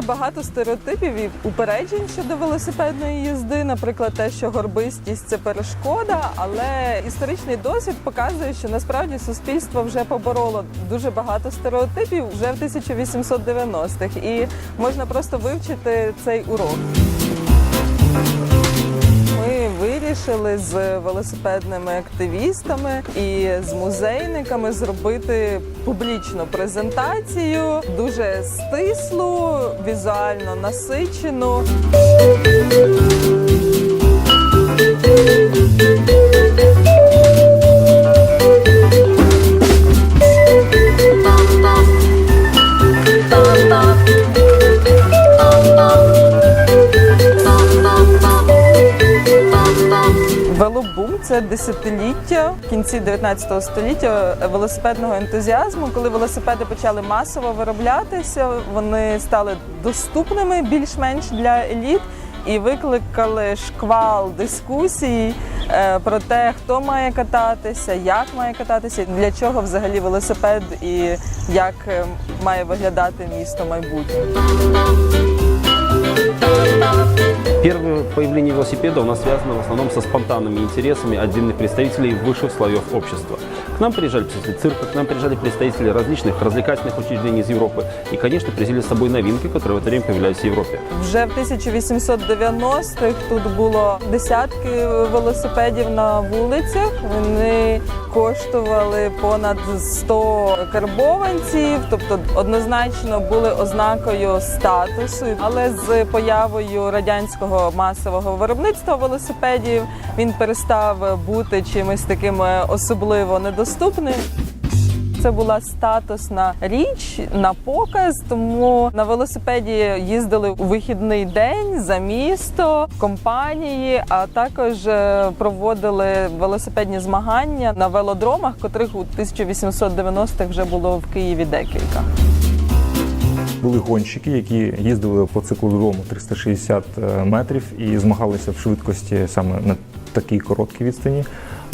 багато стереотипів і упереджень щодо велосипедної їзди. Наприклад, те, що горбистість це перешкода, але історичний досвід показує, що насправді суспільство вже побороло дуже багато стереотипів вже в 1890-х, і можна просто вивчити цей урок. Вирішили з велосипедними активістами і з музейниками зробити публічну презентацію, дуже стислу, візуально насичену. Велобум це десятиліття в кінці 19 століття велосипедного ентузіазму. Коли велосипеди почали масово вироблятися, вони стали доступними більш-менш для еліт і викликали шквал дискусій е, про те, хто має кататися, як має кататися, для чого взагалі велосипед і як е, має виглядати місто майбутнє. Первое появление велосипеда у нас связано в основном со спонтанными интересами отдельных представителей высших слоев общества. К нам приезжали представители цирка, к нам приезжали представители различных развлекательных учреждений из Европы и, конечно, привезли с собой новинки, которые в это время появлялись в Европе. Вже в 1890-х тут було десятки велосипедів на вулицях. Вони коштували понад 100 карбованців, тобто однозначно були ознакою статусу. Але з появою радянського масового виробництва велосипедів він перестав бути чимось таким е, особливо недоступним. Це була статусна річ на показ, тому на велосипеді їздили у вихідний день за місто, компанії, а також е, проводили велосипедні змагання на велодромах, котрих у 1890-х вже було в Києві декілька. Були гонщики, які їздили по циклодрому додому 360 метрів і змагалися в швидкості саме на такій короткій відстані.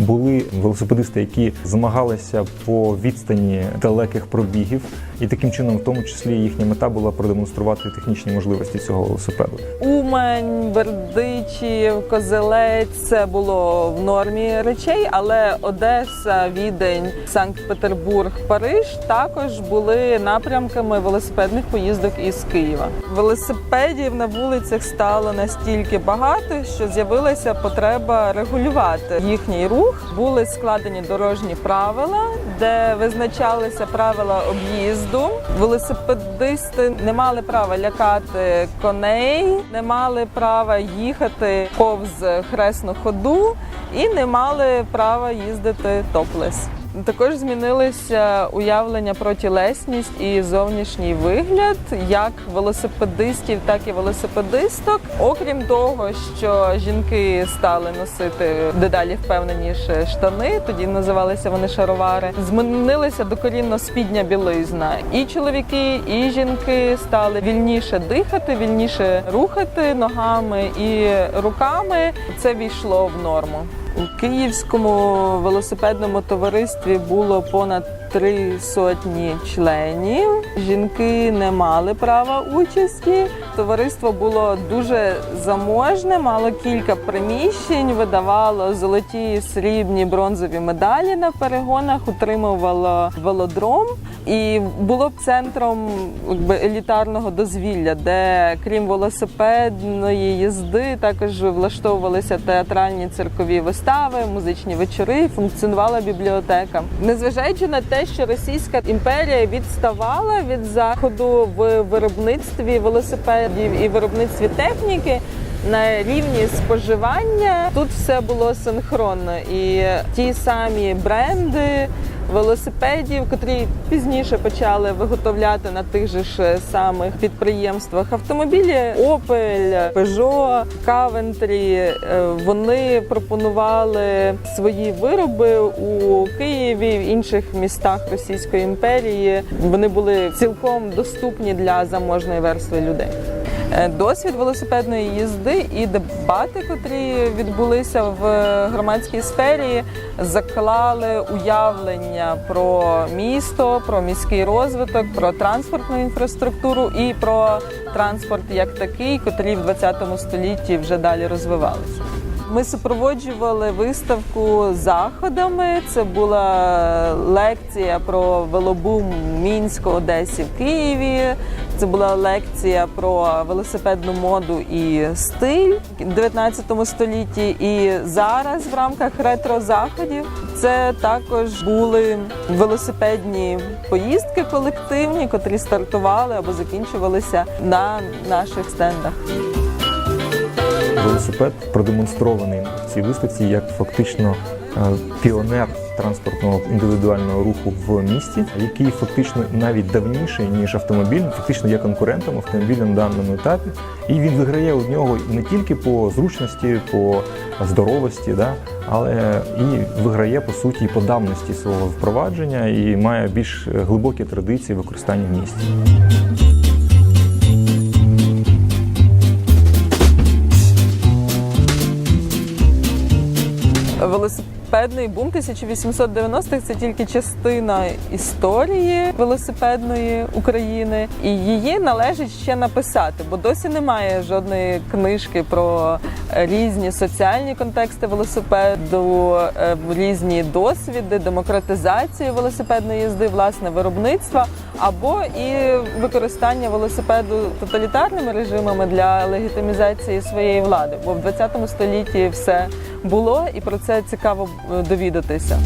Були велосипедисти, які змагалися по відстані далеких пробігів, і таким чином, в тому числі, їхня мета була продемонструвати технічні можливості цього велосипеду. Умань, Бердичів, Козелець це було в нормі речей, але Одеса, Відень, Санкт-Петербург, Париж також були напрямками велосипедних поїздок із Києва. Велосипедів на вулицях стало настільки багато, що з'явилася потреба регулювати їхній рух. Були складені дорожні правила, де визначалися правила об'їзду. Велосипедисти не мали права лякати коней, не мали права їхати повз хресну ходу і не мали права їздити топлес. Також змінилися уявлення про тілесність і зовнішній вигляд як велосипедистів, так і велосипедисток. Окрім того, що жінки стали носити дедалі впевненіше штани, тоді називалися вони шаровари. Змінилася докорінно спідня білизна. І чоловіки, і жінки стали вільніше дихати, вільніше рухати ногами і руками. Це війшло в норму. У Київському велосипедному товаристві було понад три сотні членів. Жінки не мали права участі. Товариство було дуже заможне, мало кілька приміщень, видавало золоті, срібні, бронзові медалі на перегонах, утримувало велодром і було б центром якби, елітарного дозвілля, де крім велосипедної їзди також влаштовувалися театральні циркові вистави, музичні вечори, функціонувала бібліотека. Незважаючи на те, що Російська імперія відставала від заходу в виробництві велосипедів і виробництві техніки. На рівні споживання тут все було синхронно, і ті самі бренди велосипедів, котрі пізніше почали виготовляти на тих же ж самих підприємствах автомобілі Opel, Peugeot, Coventry, е, Вони пропонували свої вироби у Києві, в інших містах Російської імперії. Вони були цілком доступні для заможної верстви людей. Е, Досвід велосипедної їзди і дебати, котрі відбулися в громадській сфері, заклали уявлення про місто, про міський розвиток, про транспортну інфраструктуру і про транспорт як такий, котрі в 20 столітті вже далі розвивалися. Ми супроводжували виставку заходами. Це була лекція про велобум Мінську, Одесі, в Києві. Це була лекція про велосипедну моду і стиль в 19 столітті. І зараз в рамках ретро-заходів це також були велосипедні поїздки колективні, котрі стартували або закінчувалися на наших стендах. Велосипед продемонстрований в цій виставці як фактично е, піонер транспортного індивідуального руху в місті, який фактично навіть давніший ніж автомобіль, фактично є конкурентом автомобіля на даному етапі, і він виграє у нього не тільки по зручності, по здоровості, да, але і виграє по суті по давності свого впровадження і має більш глибокі традиції використання в місті. Велосипедний бум 1890-х – це тільки частина історії велосипедної України, і її належить ще написати, бо досі немає жодної книжки про різні соціальні контексти велосипеду, е, різні досвіди, демократизацію велосипедної їзди, власне виробництва або і використання велосипеду тоталітарними режимами для легітимізації своєї влади. Бо в 20 столітті все було, і про це цікаво е, довідатися.